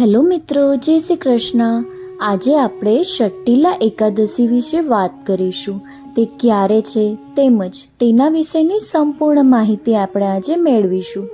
Hello મિત્રો, જય શ્રી કૃષ્ણ. આજે આપણે શટ્ટીલા એકાદશી વિશે વાત કરીશું. તે ક્યારે છે તેમજ તેના વિશેની સંપૂર્ણ માહિતી આપણે આજે મેળવીશું.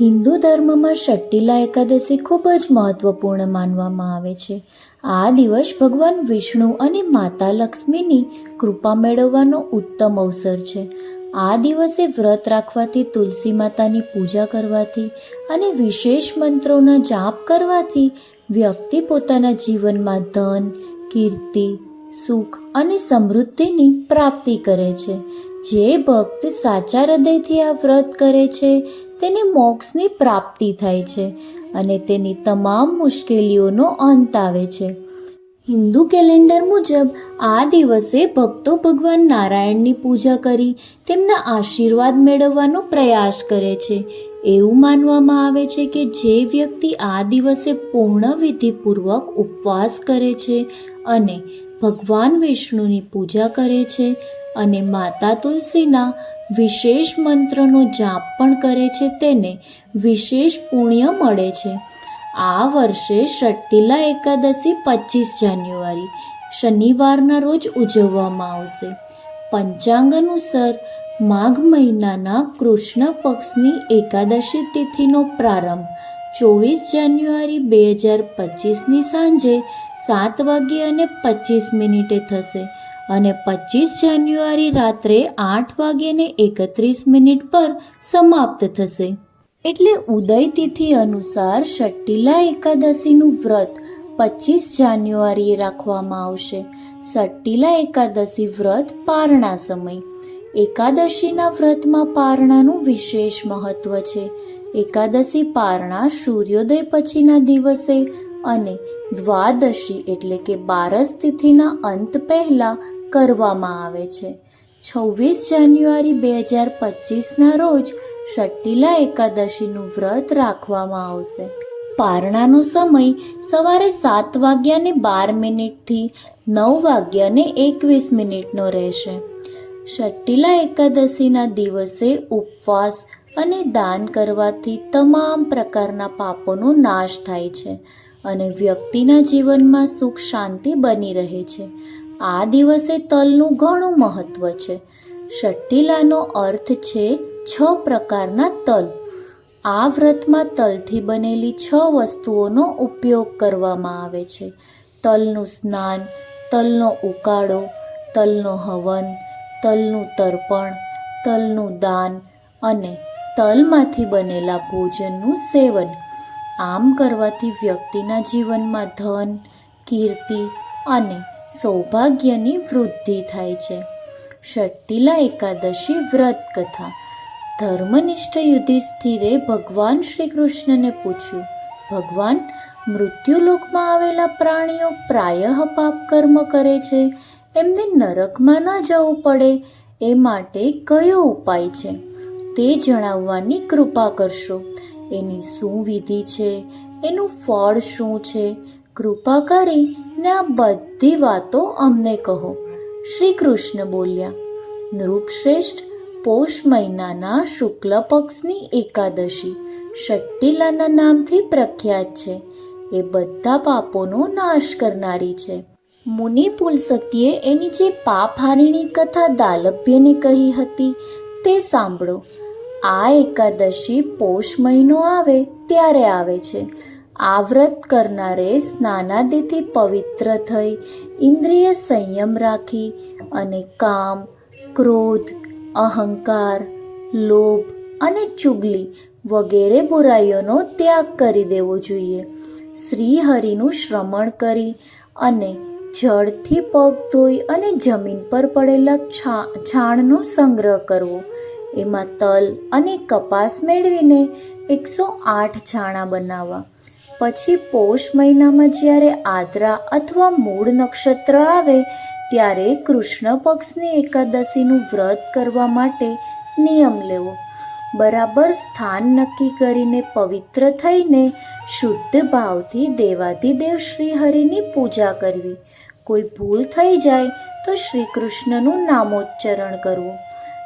હિન્દુ ધર્મમાં શટ્ટીલા એકાદશી ખૂબ જ મહત્વપૂર્ણ માનવામાં આવે છે. આ દિવસ ભગવાન વિષ્ણુ અને માતા લક્ષ્મીની કૃપા મેળવવાનો ઉત્તમ અવસર છે. આ દિવસે વ્રત રાખવાથી તુલસી માતાની પૂજા કરવાથી અને વિશેષ મંત્રોના જાપ કરવાથી વ્યક્તિ પોતાના જીવનમાં ધન, કીર્તિ, સુખ અને સમૃદ્ધિની પ્રાપ્તિ કરે છે. જે ભક્ત સાચા હૃદયથી આ વ્રત કરે છે, તેને મોક્ષની પ્રાપ્તિ થાય છે અને તેની તમામ મુશ્કેલીઓનો અંત આવે છે. હિન્દુ કેલેન્ડર મુજબ આ દિવસે ભક્તો ભગવાન નારાયણની પૂજા કરી તેમના આશીર્વાદ મેળવવાનો પ્રયાસ કરે છે. એવું માનવામાં આવે છે કે જે વ્યક્તિ આ દિવસે પૂર્ણ વિધિપૂર્વક ઉપવાસ કરે છે અને ભગવાન વિષ્ણુની પૂજા કરે છે અને માતા તુલસીના વિશેષ મંત્રનો જાપ પણ કરે છે, તેને વિશેષ પુણ્ય મળે છે. આ વર્ષે શટ્ટીલા એકાદશી પચીસ જાન્યુઆરી, શનિવારના રોજ ઉજવવામાં આવશે. પંચાંગ અનુસાર માઘ મહિનાના કૃષ્ણ પક્ષની એકાદશી તિથિનો પ્રારંભ, ચોવીસ જાન્યુઆરી બે હજાર પચીસની સાંજે સાત વાગ્યે અને પચીસ મિનિટે થશે અને પચીસ જાન્યુઆરી રાત્રે આઠ વાગ્યે એકત્રીસ મિનિટ પર સમાપ્ત થશે. એટલે ઉદય તિથિ અનુસાર શટ્ટીલા એકાદશીનું વ્રત પચીસ જાન્યુઆરીએ રાખવામાં આવશે. શટ્ટીલા એકાદશી વ્રત પારણા સમય. એકાદશીના વ્રતમાં પારણાનું વિશેષ મહત્વ છે. એકાદશી પારણા સૂર્યોદય પછીના દિવસે અને દ્વાદશી એટલે કે બારસ તિથિના અંત પહેલાં કરવામાં આવે છે. છવ્વીસ જાન્યુઆરી બે હજાર પચીસના રોજ શટ્ટીલા એકાદશીનું વ્રત રાખવામાં આવશે. પારણાનો સમય સવારે સાત વાગ્યાને બાર મિનિટથી નવ વાગ્યાને એકવીસ મિનિટનો રહેશે. શટ્ટીલા એકાદશીના દિવસે ઉપવાસ અને દાન કરવાથી તમામ પ્રકારના પાપોનો નાશ થાય છે અને વ્યક્તિના જીવનમાં સુખ શાંતિ બની રહે છે. આ દિવસે તલનું ઘણું મહત્વ છે. શટ્ટીલાનો અર્થ છે છ પ્રકારના તલ. આ વ્રતમાં તલથી બનેલી છ વસ્તુઓનો ઉપયોગ કરવામાં આવે છે. તલનું સ્નાન, તલનો ઉકાળો, તલનો હવન, તલનું તર્પણ, તલનું દાન અને તલમાંથી બનેલા ભોજનનું સેવન. આમ કરવાથી વ્યક્તિના જીવનમાં ધન, કીર્તિ અને સૌભાગ્યની વૃદ્ધિ થાય છે. શટ્ટીલા એકાદશી વ્રત કથા. ધર્મનિષ્ઠ યુધિષ્ઠિરે ભગવાન શ્રી કૃષ્ણને પૂછ્યું, ભગવાન, મૃત્યુલોકમાં આવેલા પ્રાણીઓ પ્રાયઃ પાપ કર્મ કરે છે. એમને નરકમાં ન જવું પડે. એ માટે કયો ઉપાય છે? તે જણાવવાની કૃપા કરશો. એની શું વિધિ છે? એનું ફળ શું છે? કૃપા કરીને આ બધી વાતો અમને કહો. શ્રી કૃષ્ણ બોલ્યા, નૃપશ્રેષ્ઠ પોષ મહિનાના શુક્લ પક્ષની એકાદશી શટ્ટીલાના નામથી પ્રખ્યાત છે. એ બધા પાપોનો નાશ કરનારી છે. મુનિ પુલસતીએ એની જે પાપહારિણી કથા દાલભ્યને કહી હતી તે સાંભળો. આ એકાદશી પોષ મહિનો આવે ત્યારે આવે છે. આ વ્રત કરનારે સ્નાનાદિથી પવિત્ર થઈ ઇન્દ્રિય સંયમ રાખી અને કામ, ક્રોધ અહંકાર, લોભ અને ચુગલી વગેરે બુરાઈઓનો ત્યાગ કરી દેવો જોઈએ. શ્રી હરિનું શ્રમણ કરી અને જળથી પગ ધોઈ અને જમીન પર પડેલા છા, છાણનો સંગ્રહ કરવો. એમાં તલ અને કપાસ મેળવીને એકસો આઠ છાણા બનાવવા. પછી પોષ મહિનામાં જ્યારે આદ્રા અથવા મૂળ નક્ષત્ર આવે ત્યારે કૃષ્ણ પક્ષની એકાદશીનું વ્રત કરવા માટે નિયમ લેવો. બરાબર સ્થાન નક્કી કરીને પવિત્ર થઈને શુદ્ધ ભાવથી દેવાધિદેવ શ્રી હરિની પૂજા કરવી. કોઈ ભૂલ થઈ જાય તો શ્રી કૃષ્ણનું નામોચ્ચરણ કરવું.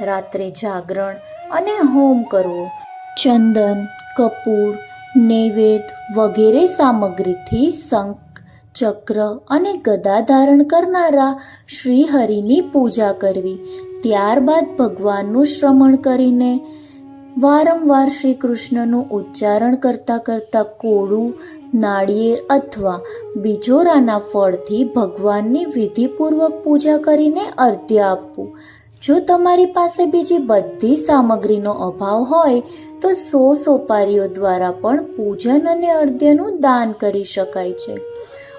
રાત્રે જાગરણ અને હોમ કરવો. ચંદન, કપૂર નૈવેદ વગેરે સામગ્રીથી શંખ ચક્ર અને ગદા ધારણ કરનારા શ્રીહરિની પૂજા કરવી. ત્યારબાદ ભગવાનનું શ્રમણ કરીને વારંવાર શ્રી કૃષ્ણનું ઉચ્ચારણ કરતાં કરતાં કોળું, નાળિયેર અથવા બીજોરાના ફળથી ભગવાનની વિધિપૂર્વક પૂજા કરીને અર્ધ્ય આપવું. જો તમારી પાસે બીજી બધી સામગ્રીનો અભાવ હોય, તો સો સોપારીઓ દ્વારા પણ પૂજન અને અર્ધ્યનું દાન કરી શકાય છે.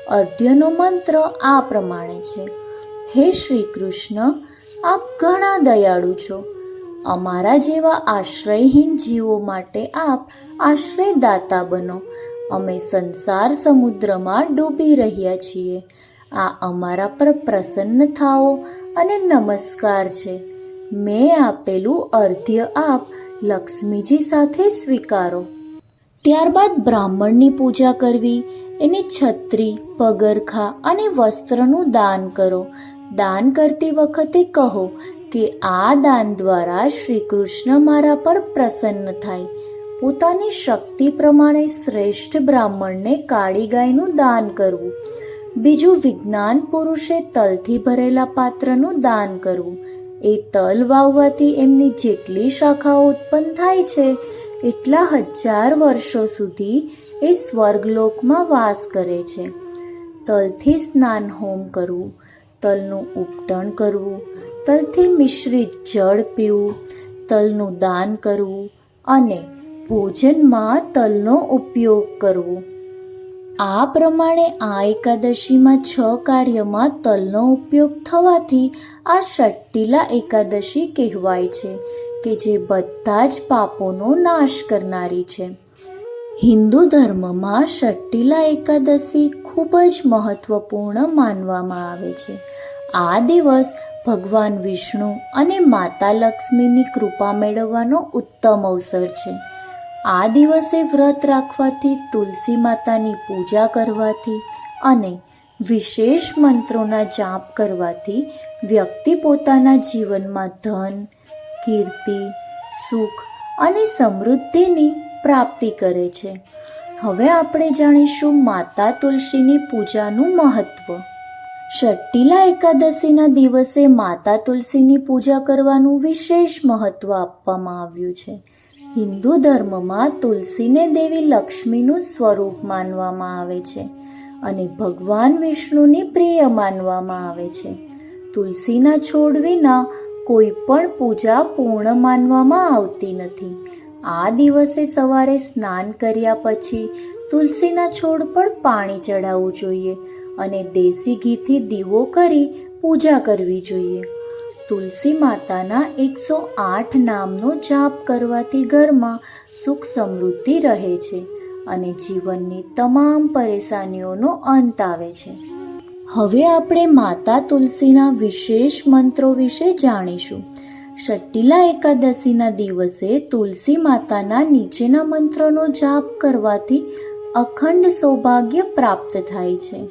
અર્ધ્યનો મંત્ર આ પ્રમાણે છે. હે શ્રી કૃષ્ણ, આપ ઘણા દયાળુ છો. અમારા જેવા આશ્રયહીન જીવો માટે આપ આશ્રયદાતા બનો. અમે સંસાર સમુદ્રમાં ડૂબી રહ્યા છીએ. આ અમારા પર પ્રસન્ન થાઓ અને નમસ્કાર છે. મેં આપેલું અર્ધ્ય આપ લક્ષ્મીજી સાથે સ્વીકારો. ત્યારબાદ બ્રાહ્મણની પૂજા કરવી એને છત્રી, પગરખા અને વસ્ત્રનું દાન કરો. દાન કરતી વખતે કહો કે આ દાન દ્વારા શ્રી કૃષ્ણ મારા પર પ્રસન્ન થાય. પોતાની શક્તિ પ્રમાણે શ્રેષ્ઠ બ્રાહ્મણને કાળી ગાયનું દાન કરવું. બીજું વિજ્ઞાન પુરુષે તલથી ભરેલા પાત્રનું દાન કરવું. એ તલ વાવવાથી એમની જેટલી શાખાઓ ઉત્પન્ન થાય છે, એટલા હજાર વર્ષો સુધી એ સ્વર્ગલોકમાં વાસ કરે છે. તલથી સ્નાન હોમ કરવું, તલનું ઉપટણ કરવું, તલથી મિશ્રિત જળ પીવું, તલનું દાન કરવું અને ભોજનમાં તલનો ઉપયોગ કરવો. આ પ્રમાણે આ એકાદશીમાં છ કાર્યમાં તલનો ઉપયોગ થવાથી આ ષટ્ટિલા એકાદશી કહેવાય છે, કે જે બધા જ પાપોનો નાશ કરનારી છે. હિન્દુ ધર્મમાં ષટ્ટિલા એકાદશી ખૂબ જ મહત્વપૂર્ણ માનવામાં આવે છે. આ દિવસ ભગવાન વિષ્ણુ અને માતા લક્ષ્મીની કૃપા મેળવવાનો ઉત્તમ અવસર છે. આ દિવસે વ્રત રાખવાથી તુલસી માતાની પૂજા કરવાથી અને વિશેષ મંત્રોના જાપ કરવાથી વ્યક્તિ પોતાના જીવનમાં ધન, કીર્તિ, સુખ અને સમૃદ્ધિની પ્રાપ્તિ કરે છે. હવે આપણે જાણીશું માતા તુલસીની પૂજાનું મહત્વ. ષટ્ટિલા એકાદશીના દિવસે માતા તુલસીની પૂજા કરવાનું વિશેષ મહત્વ આપવામાં આવ્યું છે. હિન્દુ ધર્મમાં તુલસીને દેવી લક્ષ્મીનું સ્વરૂપ માનવામાં આવે છે અને ભગવાન વિષ્ણુની પ્રિય માનવામાં આવે છે. તુલસીના છોડ વિના કોઈ પણ પૂજા પૂર્ણ માનવામાં આવતી નથી. આ દિવસે સવારે સ્નાન કર્યા પછી તુલસીના છોડ પર પાણી ચડાવવું જોઈએ અને દેશી ઘીથી દીવો કરી પૂજા કરવી જોઈએ. તુલસી માતાના એકસો આઠ નામનો જાપ કરવાથી ઘરમાં સુખ સમૃદ્ધિ રહે છે અને જીવનની તમામ પરેશાનીઓનો અંત આવે છે. હવે આપણે માતા તુલસીના વિશેષ મંત્રો વિશે જાણીશું. ષટ્ટિલા એકાદશીના દિવસે તુલસી માતાના નીચેના મંત્રોનો જાપ કરવાથી અખંડ સૌભાગ્ય પ્રાપ્ત થાય છે.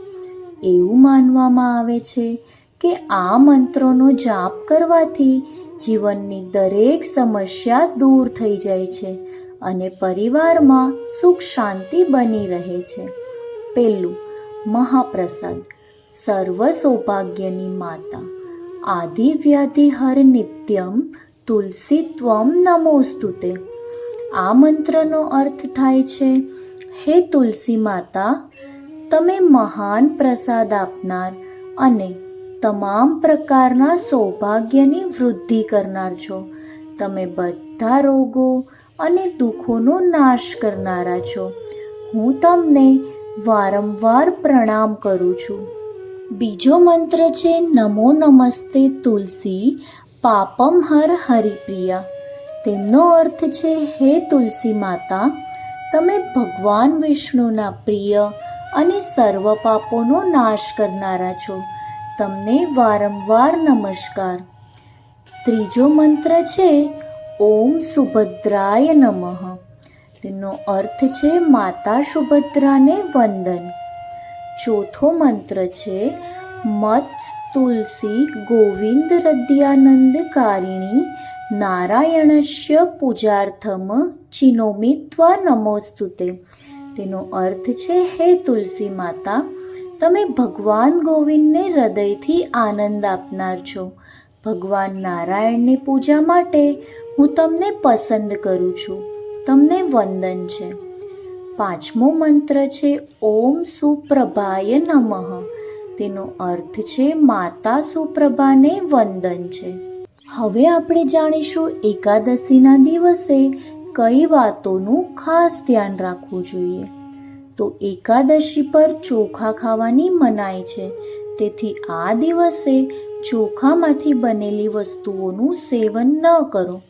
એવું માનવામાં આવે છે કે આ મંત્રોનો જાપ કરવાથી જીવનની દરેક સમસ્યા દૂર થઈ જાય છે અને પરિવારમાં સુખ શાંતિ બની રહે છે. પહેલું મહાપ્રસાદ, સર્વ સૌભાગ્યની માતા. આદિ વ્યાધિ હર નિત્યમ તુલસી ત્વમ નમોસ્તુતે આ મંત્રનો અર્થ થાય છે, હે તુલસી માતા, તમે મહાન પ્રસાદ આપનાર અને તમામ પ્રકારના સૌભાગ્યની વૃદ્ધિ કરનાર છો. તમે બધા રોગો અને દુઃખોનો નાશ કરનારા છો. હું તમને વારંવાર પ્રણામ કરું છું. બીજો મંત્ર છે, નમો નમસ્તે તુલસી, પાપમ હર હરિપ્રિય. તેમનો અર્થ છે, હે તુલસી માતા, તમે ભગવાન વિષ્ણુના પ્રિય અને સર્વ પાપોનો નાશ કરનારા છો. તમને વારંવાર નમસ્કાર. ત્રીજો મંત્ર છે, ઓમ સુભદ્રાય નમઃ. તેનો અર્થ છે, માતા સુભદ્રાને વંદન. ચોથો મંત્ર છે મત તુલસી ગોવિંદ રદ્યાનંદ કારિણી, નારાયણસ્ય પૂજાર્થમ ચિનોમિત્વા નમોસ્તુતે. તેનો અર્થ છે, હે તુલસી માતા, તમે ભગવાન ગોવિંદને હૃદયથી આનંદ આપનાર છો. ભગવાન નારાયણની પૂજા માટે હું તમને પસંદ કરું છું. તમને વંદન છે. પાંચમો મંત્ર છે, ઓમ સુપ્રભાય નમઃ. તેનો અર્થ છે, માતા સુપ્રભાને વંદન છે. હવે આપણે જાણીશું એકાદશીના દિવસે કઈ વાતોનું ખાસ ધ્યાન રાખવું જોઈએ. તો એકાદશી પર ચોખા ખાવાની મનાઈ છે. તેથી આ દિવસે ચોખામાંથી બનેલી વસ્તુઓનું સેવન ન કરો.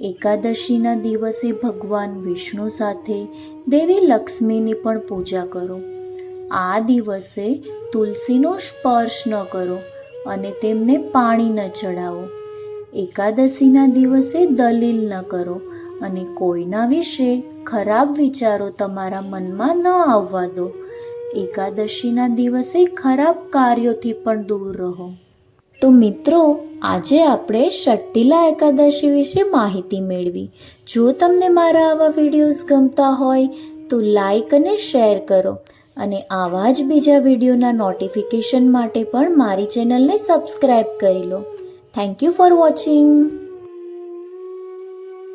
એકાદશીના દિવસે ભગવાન વિષ્ણુ સાથે દેવી લક્ષ્મીની પણ પૂજા કરો. આ દિવસે તુલસીનો સ્પર્શ ન કરો અને તેમને પાણી ન ચડાવો. એકાદશીના દિવસે દલીલ ન કરો અને કોઈના વિશે ખરાબ વિચારો તમારા મનમાં ન આવવા દો. એકાદશીના દિવસે ખરાબ કાર્યોથી પણ દૂર રહો. તો મિત્રો, આજે આપણે શટ્ટિલા એકાદશી વિશે માહિતી મેળવી. જો તમને મારા આવા વિડીયોઝ ગમતા હોય, તો લાઈક અને શેર કરો. અને આવા જ બીજા વિડીયોના નોટિફિકેશન માટે પણ મારી ચેનલને સબસ્ક્રાઈબ કરી લો. Thank you for watching.